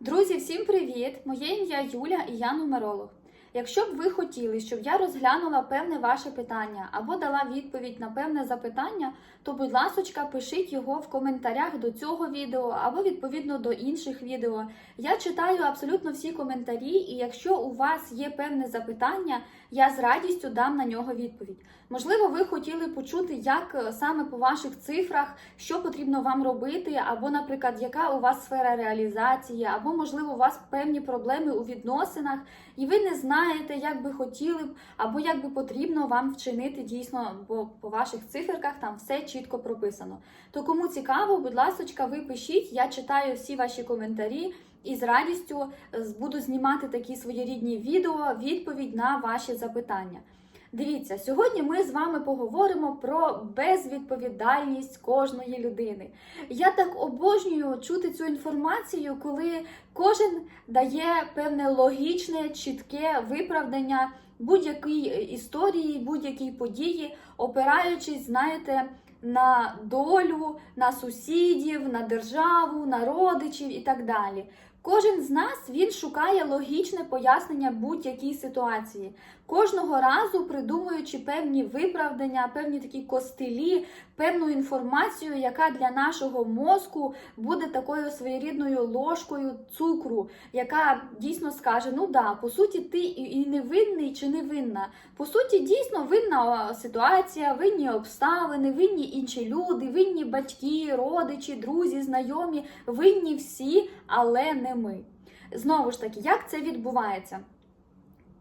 Друзі, всім привіт! Моє ім'я Юля і я нумеролог. Якщо б ви хотіли, щоб я розглянула певне ваше питання або дала відповідь на певне запитання, то, будь ласочка, пишіть його в коментарях до цього відео або відповідно до інших відео. Я читаю абсолютно всі коментарі, і якщо у вас є певне запитання, я з радістю дам на нього відповідь. Можливо, ви хотіли почути, як е, саме по ваших цифрах, що потрібно вам робити, або, наприклад, яка у вас сфера реалізації, або, можливо, у вас певні проблеми у відносинах, і ви не знаєте, як би хотіли б, або як би потрібно вам вчинити дійсно, бо по ваших циферках там все чітко прописано. То кому цікаво, будь ласка, ви пишіть, я читаю всі ваші коментарі. І з радістю е, буду знімати такі своєрідні відео, відповідь на ваші запитання. Дивіться, сьогодні ми з вами поговоримо про безвідповідальність кожної людини. Я так обожнюю чути цю інформацію, коли кожен дає певне логічне, чітке виправдання будь-якій історії, будь-якій події, опираючись, знаєте, на долю, на сусідів, на державу, на родичів і так далі. Кожен з нас він шукає логічне пояснення будь-якій ситуації, кожного разу придумуючи певні виправдання, певні такі костилі, певну інформацію, яка для нашого мозку буде такою своєрідною ложкою цукру, яка дійсно скаже: ну да, по суті, ти і не винний чи не винна. По суті, дійсно винна ситуація, винні обставини, винні інші люди, винні батьки, родичі, друзі, знайомі, винні всі, але не ми. Знову ж таки, як це відбувається?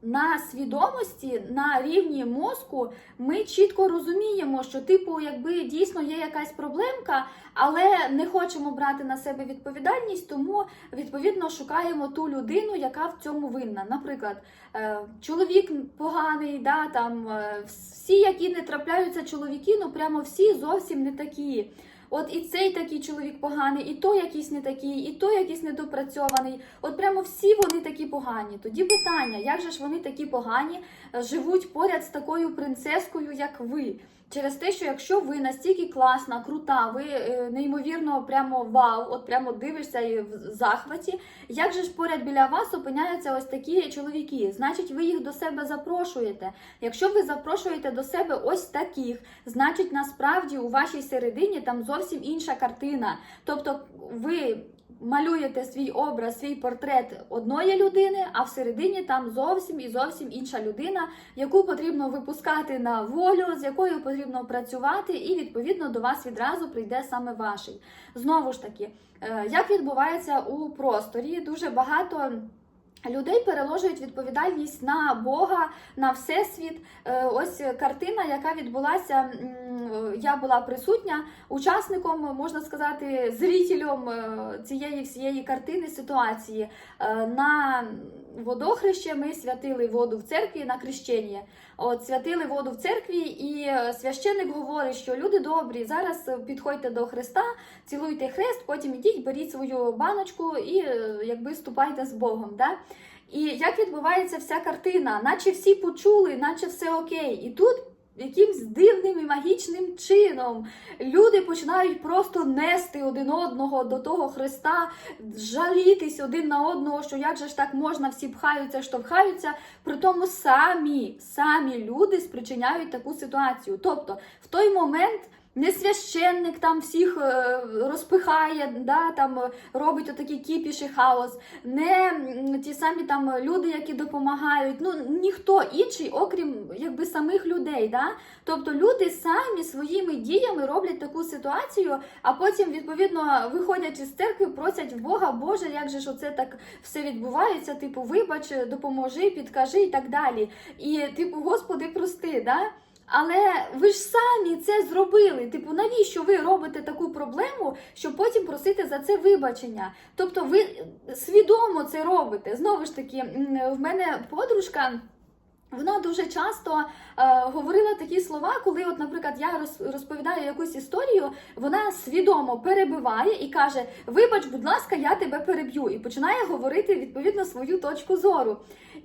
На свідомості на рівні мозку ми чітко розуміємо, що, типу, якби дійсно є якась проблемка, але не хочемо брати на себе відповідальність, тому відповідно шукаємо ту людину, яка в цьому винна. Наприклад, е, чоловік поганий, да, там е, всі, які не трапляються чоловіки, ну прямо всі зовсім не такі. От і цей такий чоловік поганий, і той якийсь не такий, і той якийсь недопрацьований. От прямо всі вони такі погані. Тоді питання, як же ж вони такі погані е, живуть поряд з такою принцескою, як ви? Через те, що якщо ви настільки класна, крута, ви е, неймовірно прямо вау, от прямо дивишся і в захваті, як же ж поряд біля вас опиняються ось такі чоловіки? Значить, ви їх до себе запрошуєте. Якщо ви запрошуєте до себе ось таких, значить насправді у вашій середині там зовсім інша картина. Тобто ви малюєте свій образ, свій портрет одної людини, а всередині там зовсім і зовсім інша людина, яку потрібно випускати на волю, з якою потрібно працювати, і відповідно до вас відразу прийде саме ваший. Знову ж таки, е, як відбувається у просторі, дуже багато. Людей переложують відповідальність на Бога, на всесвіт. Е, Ось картина, яка відбулася. М, Я була присутня учасником, можна сказати, зрителем е, цієї всієї картини ситуації. Е, На водохреще ми святили воду в церкві на хрещення. От святили воду в церкві, і е, священик говорить, що люди добрі, зараз е, підходьте до Христа, цілуйте хрест, потім ідіть, беріть свою баночку і е, якби ступайте з Богом. Да? І як відбувається вся картина, наче всі почули, наче все окей. І тут якимсь дивним і магічним чином люди починають просто нести один одного до того Христа, жалітись один на одного, що як же ж так можна, всі пхаються, штовхаються. При тому самі, самі люди спричиняють таку ситуацію. Тобто, в той момент. Не священник там всіх е, розпихає, да, там е, робить отакий кіпіш і хаос, не ті самі там люди, які допомагають. Ну ніхто інший, окрім якби самих людей. Да? Тобто люди самі своїми діями роблять таку ситуацію, а потім відповідно виходять із церкви, просять в Бога, Боже, як же ж оце так все відбувається? Типу, вибач, допоможи, підкажи і так далі. І типу, Господи, прости, да? Але ви ж самі це зробили. Типу, навіщо ви робите таку проблему, щоб потім просити за це вибачення? Тобто, ви свідомо це робите. Знову ж таки, в мене подружка. Вона дуже часто е, говорила такі слова, коли, от, наприклад, я роз- розповідаю якусь історію, вона свідомо перебиває і каже: Вибач, будь ласка, я тебе переб'ю, і починає говорити відповідно свою точку зору.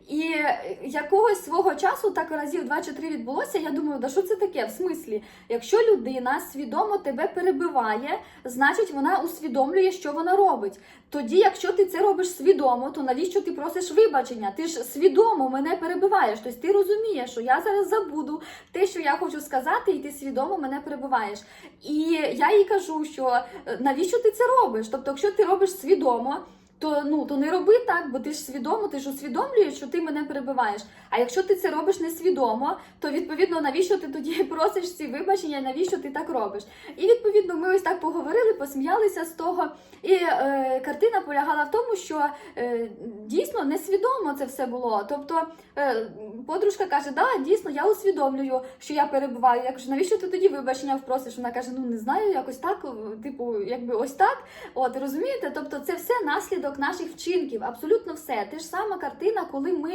І якогось свого часу так разів два чи три відбулося. Я думаю, да що це таке? В смислі, якщо людина свідомо тебе перебиває, значить вона усвідомлює, що вона робить. Тоді, якщо ти це робиш свідомо, то навіщо ти просиш вибачення? Ти ж свідомо мене перебиваєш. Тобто ти розумієш, що я зараз забуду те, що я хочу сказати, і ти свідомо мене перебуваєш. І я їй кажу, що е, навіщо ти це робиш? Тобто, якщо ти робиш свідомо. То ну то не роби так, бо ти ж свідомо, ти ж усвідомлюєш, що ти мене перебиваєш. А якщо ти це робиш несвідомо, то відповідно навіщо ти тоді просиш ці вибачення, навіщо ти так робиш? І відповідно ми ось так поговорили, посміялися з того. І е, картина полягала в тому, що е, дійсно несвідомо це все було. Тобто е, подружка каже, да, дійсно, я усвідомлюю, що я перебуваю. Я кажу, навіщо ти тоді вибачення впросиш? Вона каже, ну не знаю, якось так, типу, якби ось так. От розумієте? Тобто, це все наслідок наших вчинків, абсолютно все. Те ж сама картина, коли ми.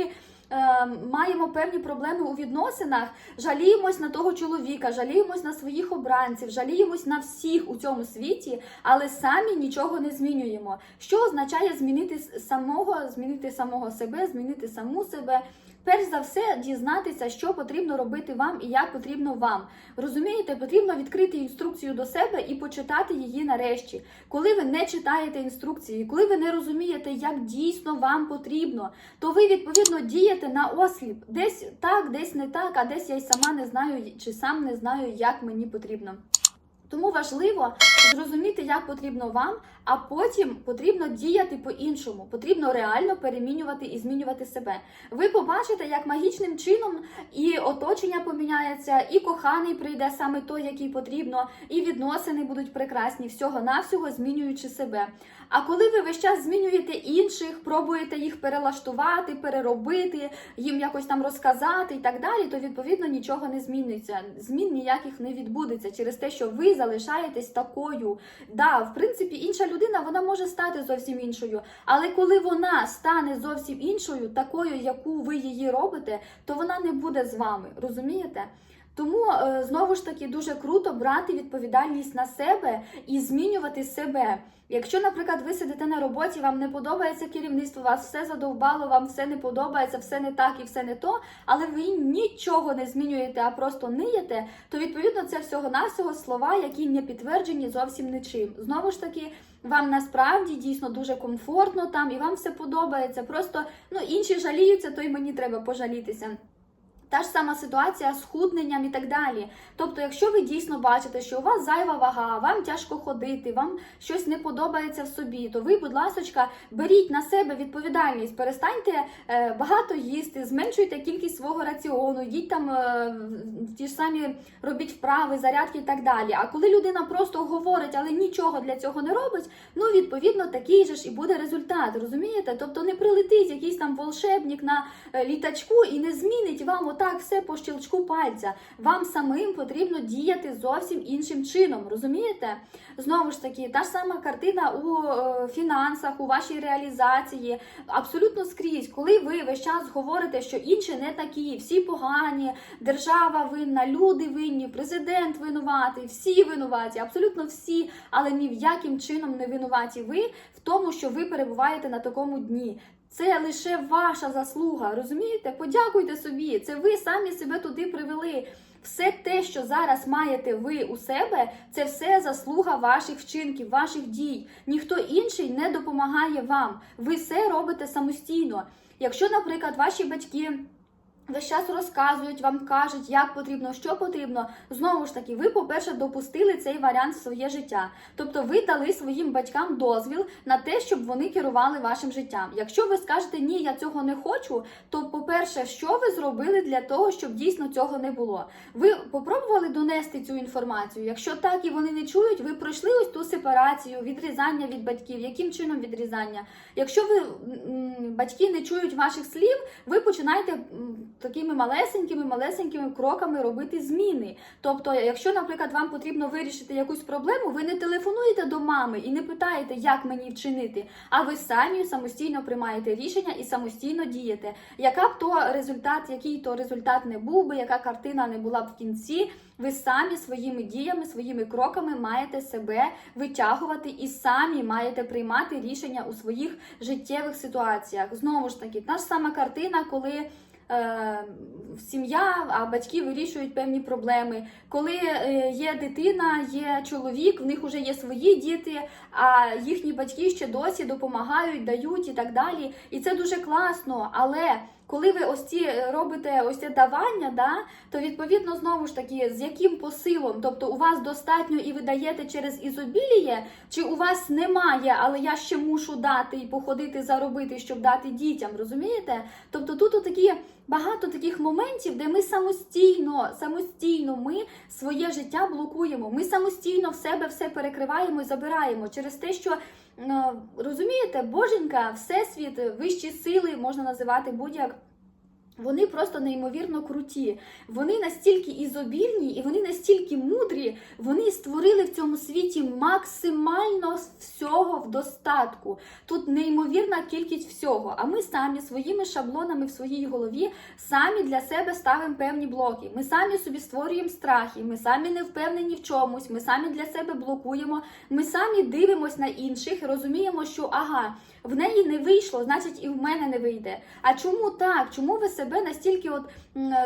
е, Маємо певні проблеми у відносинах, жаліємось на того чоловіка, жаліємось на своїх обранців, жаліємось на всіх у цьому світі, але самі нічого не змінюємо. Що означає змінити самого, змінити самого себе, змінити саму себе. Перш за все, дізнатися, що потрібно робити вам і як потрібно вам. Розумієте, потрібно відкрити інструкцію до себе і почитати її нарешті. Коли ви не читаєте інструкції, коли ви не розумієте, як дійсно вам потрібно, то ви відповідно дієте на осліп. Десь так, десь не так, а десь я й сама не знаю, чи сам не знаю, як мені потрібно. Тому важливо зрозуміти, як потрібно вам, а потім потрібно діяти по-іншому. Потрібно реально перемінювати і змінювати себе. Ви побачите, як магічним чином і оточення поміняється, і коханий прийде саме той, який потрібно, і відносини будуть прекрасні, всього навсього змінюючи себе. А коли ви весь час змінюєте інших, пробуєте їх перелаштувати, переробити, їм якось там розказати і так далі, то відповідно нічого не зміниться. Змін ніяких не відбудеться через те, що ви залишаєтесь такою. Да, в принципі, інша людина вона може стати зовсім іншою, але коли вона стане зовсім іншою, такою, яку ви її робите, то вона не буде з вами. Розумієте? Тому е, знову ж таки дуже круто брати відповідальність на себе і змінювати себе. Якщо, наприклад, ви сидите на роботі, вам не подобається керівництво, вас все задовбало, вам все не подобається, все не так і все не то, але ви нічого не змінюєте, а просто ниєте, то відповідно це всього-навсього слова, які не підтверджені зовсім нічим. Знову ж таки. Вам насправді дійсно дуже комфортно там і вам все подобається. Просто ну інші жаліються, то й мені треба пожалітися. Та ж сама ситуація з худненням і так далі. Тобто, якщо ви дійсно бачите, що у вас зайва вага, вам тяжко ходити, вам щось не подобається в собі, то ви, будь ласочка, беріть на себе відповідальність, перестаньте е, багато їсти, зменшуйте кількість свого раціону, йдіть там е, ті ж самі робіть вправи, зарядки і так далі. А коли людина просто говорить, але нічого для цього не робить, ну відповідно такий же ж і буде результат. Розумієте? Тобто не прилетить якийсь там волшебник на е, літачку і не змінить вам отак все по щелчку пальця. Вам самим потрібно діяти зовсім іншим чином. Розумієте? Знову ж таки, та ж сама картина у е, фінансах, у вашій реалізації, абсолютно скрізь, коли ви весь час говорите, що інші не такі, всі погані, держава винна, люди винні, президент винуватий, всі винуваті, абсолютно всі, але ні в яким чином не винуваті ви в тому, що ви перебуваєте на такому дні. Це лише ваша заслуга, розумієте? Подякуйте собі. Це ви самі себе туди привели. Все те, що зараз маєте ви у себе, це все заслуга ваших вчинків, ваших дій. Ніхто інший не допомагає вам. Ви все робите самостійно. Якщо, наприклад, ваші батьки. Весь час розказують, вам кажуть, як потрібно, що потрібно. Знову ж таки, ви, по-перше, допустили цей варіант в своє життя. Тобто ви дали своїм батькам дозвіл на те, щоб вони керували вашим життям. Якщо ви скажете ні, я цього не хочу, то, по-перше, що ви зробили для того, щоб дійсно цього не було? Ви попробували донести цю інформацію? Якщо так і вони не чують, ви пройшли ось ту сепарацію, відрізання від батьків. Яким чином відрізання? Якщо ви батьки не чують ваших слів, ви починаєте такими малесенькими, малесенькими кроками робити зміни. Тобто, якщо, наприклад, вам потрібно вирішити якусь проблему, ви не телефонуєте до мами і не питаєте, як мені вчинити, а ви самі самостійно приймаєте рішення і самостійно дієте. Яка б то результат, який то результат не був би, яка картина не була б в кінці, ви самі своїми діями, своїми кроками маєте себе витягувати і самі маєте приймати рішення у своїх життєвих ситуаціях. Знову ж таки, та ж сама картина, коли. Е, Сім'я, а батьки вирішують певні проблеми. Коли е, є дитина, є чоловік, в них вже є свої діти, а їхні батьки ще досі допомагають, дають і так далі. І це дуже класно. Але коли ви ось ці е, робите ось це давання, да, то відповідно знову ж таки з яким посилом, тобто у вас достатньо і ви даєте через ізобіліє, чи у вас немає, але я ще мушу дати і походити заробити, щоб дати дітям, розумієте? Тобто тут такі багато таких моментів, де ми самостійно, самостійно ми своє життя блокуємо. Ми самостійно в себе все перекриваємо і забираємо через те, що е, розумієте, боженька, всесвіт, вищі сили можна називати будь-як. Вони просто неймовірно круті. Вони настільки ізобільні і вони настільки мудрі, вони створили в цьому світі максимально всього в достатку. Тут неймовірна кількість всього. А ми самі своїми шаблонами в своїй голові самі для себе ставимо певні блоки. Ми самі собі створюємо страхи, ми самі не впевнені в чомусь, ми самі для себе блокуємо, ми самі дивимось на інших і розуміємо, що ага, в неї не вийшло, значить і в мене не вийде. А чому так? Чому ви себе настільки, от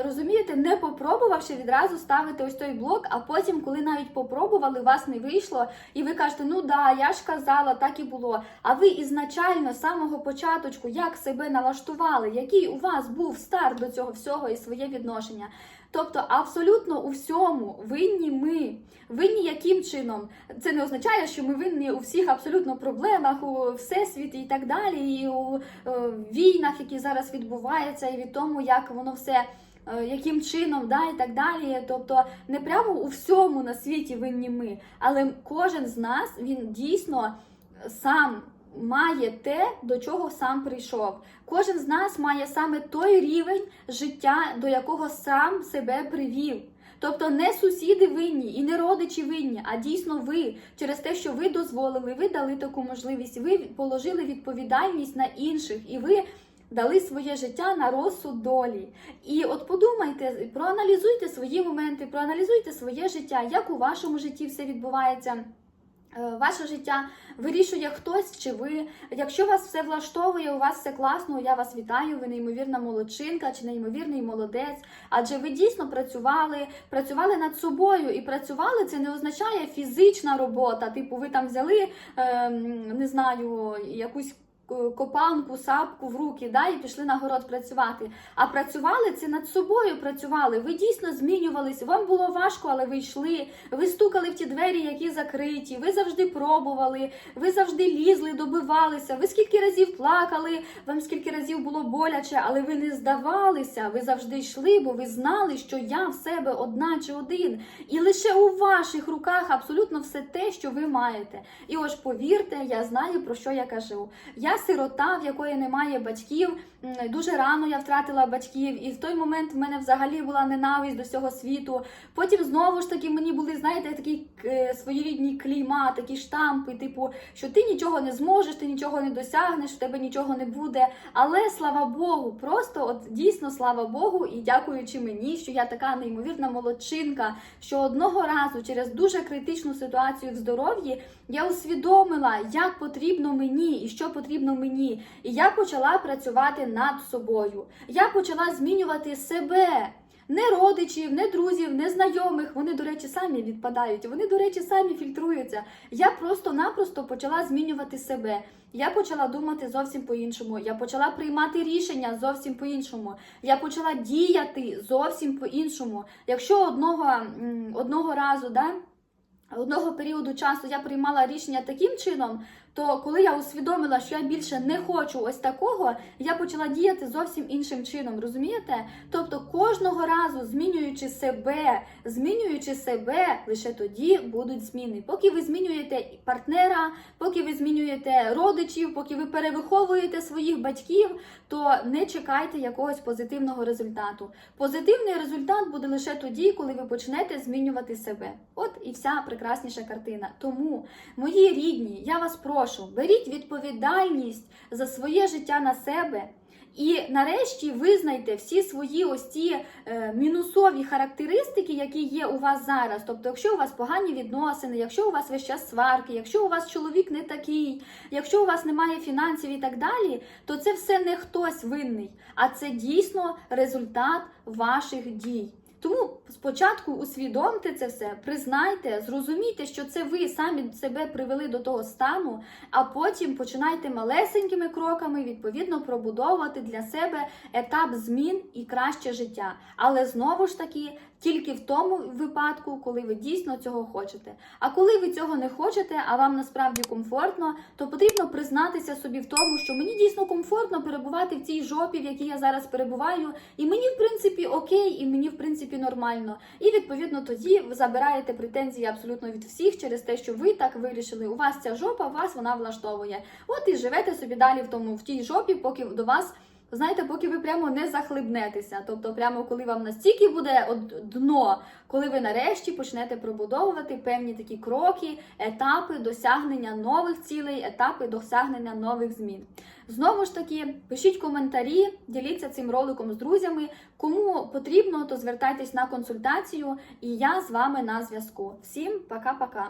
розумієте, не попробувавши відразу ставити ось той блок, а потім, коли навіть попробували, у вас не вийшло, і ви кажете, ну да, я ж казала, так і було. А ви ізначально з самого початочку як себе налаштували, який у вас був старт до цього всього і своє відношення? Тобто абсолютно у всьому винні ми. Винні яким чином? Це не означає, що ми винні у всіх абсолютно проблемах, у всесвіті і так далі, і у е, війнах, які зараз відбуваються, і від тому, як воно все. е, Яким чином, да, і так далі. Тобто не прямо у всьому на світі винні ми, але кожен з нас він дійсно сам має те, до чого сам прийшов. Кожен з нас має саме той рівень життя, до якого сам себе привів. Тобто не сусіди винні і не родичі винні, а дійсно ви через те, що ви дозволили, ви дали таку можливість, ви положили відповідальність на інших, і ви дали своє життя на розсуд долі. І от подумайте, проаналізуйте свої моменти, проаналізуйте своє життя, як у вашому житті все відбувається. Е, Ваше життя вирішує хтось чи ви. Якщо вас все влаштовує, у вас все класно, я вас вітаю. Ви неймовірна молодчинка чи неймовірний молодець. Адже ви дійсно працювали, працювали над собою, і працювали це не означає фізична робота. Типу, ви там взяли ем, не знаю, якусь. Копанку, сапку в руки, да, і пішли на город працювати. А працювали це над собою. Працювали. Ви дійсно змінювались. Вам було важко, але ви йшли. Ви стукали в ті двері, які закриті. Ви завжди пробували. Ви завжди лізли, добивалися. Ви скільки разів плакали, вам скільки разів було боляче, але ви не здавалися. Ви завжди йшли, бо ви знали, що я в себе одна чи один. І лише у ваших руках абсолютно все те, що ви маєте. І ось повірте, я знаю про що я кажу. Я сирота, в якої немає батьків. Дуже рано я втратила батьків, і в той момент в мене взагалі була ненависть до цього світу. Потім знову ж таки мені були, знаєте, такі е, своєрідні клейма, такі штампи, типу, що ти нічого не зможеш, ти нічого не досягнеш, в тебе нічого не буде. Але слава Богу, просто от дійсно слава Богу, і дякуючи мені, що я така неймовірна молодчинка, що одного разу через дуже критичну ситуацію в здоров'ї я усвідомила, як потрібно мені і що потрібно мені. І я почала працювати над собою. Я почала змінювати себе. Не родичів, не друзів, не знайомих. Вони, до речі, самі відпадають. Вони, до речі, самі фільтруються. Я просто-напросто почала змінювати себе. Я почала думати зовсім по-іншому. Я почала приймати рішення зовсім по-іншому. Я почала діяти зовсім по-іншому. Якщо одного, одного разу, да, одного періоду часу я приймала рішення таким чином, То коли я усвідомила, що я більше не хочу ось такого, я почала діяти зовсім іншим чином, розумієте? Тобто кожного разу змінюючи себе, змінюючи себе, лише тоді будуть зміни. Поки ви змінюєте партнера, поки ви змінюєте родичів, поки ви перевиховуєте своїх батьків, то не чекайте якогось позитивного результату. Позитивний результат буде лише тоді, коли ви почнете змінювати себе. От і вся прекрасніша картина. Тому, мої рідні, я вас прошу, беріть відповідальність за своє життя на себе. І нарешті визнайте всі свої ось ці е, мінусові характеристики, які є у вас зараз. Тобто, якщо у вас погані відносини, якщо у вас весь час сварки, якщо у вас чоловік не такий, якщо у вас немає фінансів і так далі, то це все не хтось винний, а це дійсно результат ваших дій. Тому спочатку усвідомте це все, признайте, зрозумійте, що це ви самі себе привели до того стану, а потім починайте малесенькими кроками відповідно пробудовувати для себе етап змін і краще життя. Але знову ж таки, тільки в тому випадку, коли ви дійсно цього хочете. А коли ви цього не хочете, а вам насправді комфортно, то потрібно признатися собі в тому, що мені дійсно комфортно перебувати в цій жопі, в якій я зараз перебуваю, і мені в принципі окей, і мені в принципі нормально. І відповідно тоді ви забираєте претензії абсолютно від всіх через те, що ви так вирішили. У вас ця жопа, вас вона влаштовує. От і живете собі далі в тому в тій жопі, поки до вас. Знаєте, поки ви прямо не захлибнетеся, тобто, прямо коли вам настільки буде дно, коли ви нарешті почнете пробудовувати певні такі кроки, етапи досягнення нових цілей, етапи досягнення нових змін. Знову ж таки, пишіть коментарі, діліться цим роликом з друзями. Кому потрібно, то звертайтесь на консультацію, і я з вами на зв'язку. Всім пока-пока!